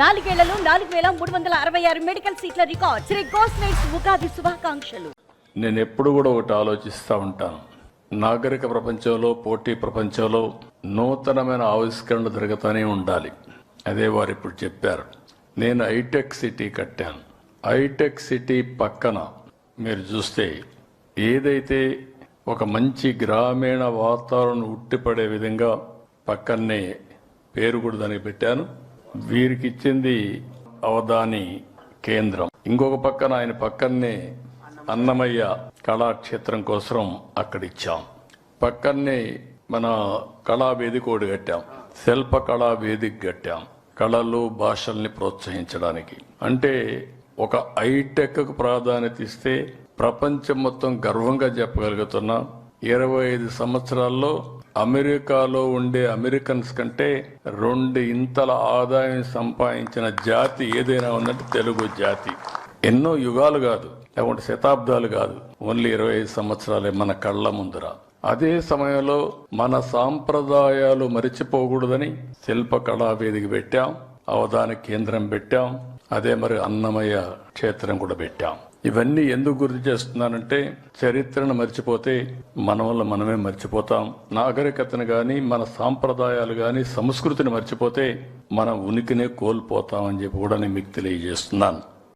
నాలుగేళ్ళలో నాలుగు వేల మూడు వందల అరవై ఆరు మెడికల్ సీట్ల రికార్డ్. శ్రీ గోస్లైట్స్ ఉగాది శుభాకాంక్షలు. నేను ఎప్పుడు కూడా ఒకటి ఆలోచిస్తూ ఉంటాను. నాగరిక ప్రపంచంలో పోటీ ప్రపంచంలో నూతనమైన ఆవిష్కరణలు జరుగుతూనే ఉండాలి. అదే వారు ఇప్పుడు చెప్పారు. నేను హైటెక్ సిటీ కట్టాను. హైటెక్ సిటీ పక్కన మీరు చూస్తే ఏదైతే ఒక మంచి గ్రామీణ వాతావరణం ఉట్టిపడే విధంగా పక్కనే పేరు కూడా దానికి పెట్టాను. వీరికి ఇచ్చింది అవధాని కేంద్రం. ఇంకొక పక్కన ఆయన పక్కనే అన్నమయ్య కళాక్షేత్రం కోసం అక్కడ ఇచ్చాం పక్కనే మన కళా వేదిక ఒకటి కట్టాం. శిల్ప కళావేదిక కట్టాం. కళలు భాషల్ని ప్రోత్సహించడానికి. అంటే ఒక హైటెక్ ప్రాధాన్యత ఇస్తే ప్రపంచం మొత్తం గర్వంగా చెప్పగలుగుతున్నా. ఇరవై ఐదు సంవత్సరాల్లో అమెరికాలో ఉండే అమెరికన్స్ కంటే రెండు ఇంతల ఆదాయం సంపాదించిన జాతి ఏదైనా ఉందంటే తెలుగు జాతి. ఎన్నో యుగాలు కాదు లేకుంటే శతాబ్దాలు కాదు ఓన్లీ ఇరవై ఐదు సంవత్సరాలే మన కళ్ళ ముందర. అదే సమయంలో మన సాంప్రదాయాలు మరిచిపోకూడదని శిల్పకళా వేదిక పెట్టాం అవధాన కేంద్రం పెట్టాం అదే మరి అన్నమయ్య క్షేత్రం కూడా పెట్టాం. ఇవన్నీ ఎందుకు గుర్తు చేస్తున్నానంటే చరిత్రను మర్చిపోతే మన వల్ల మనమే మర్చిపోతాం. నాగరికతను గాని మన సాంప్రదాయాలు గాని సంస్కృతిని మర్చిపోతే మన ఉనికినే కోల్పోతామని చెప్పి కూడా నేను మీకు తెలియజేస్తున్నాను.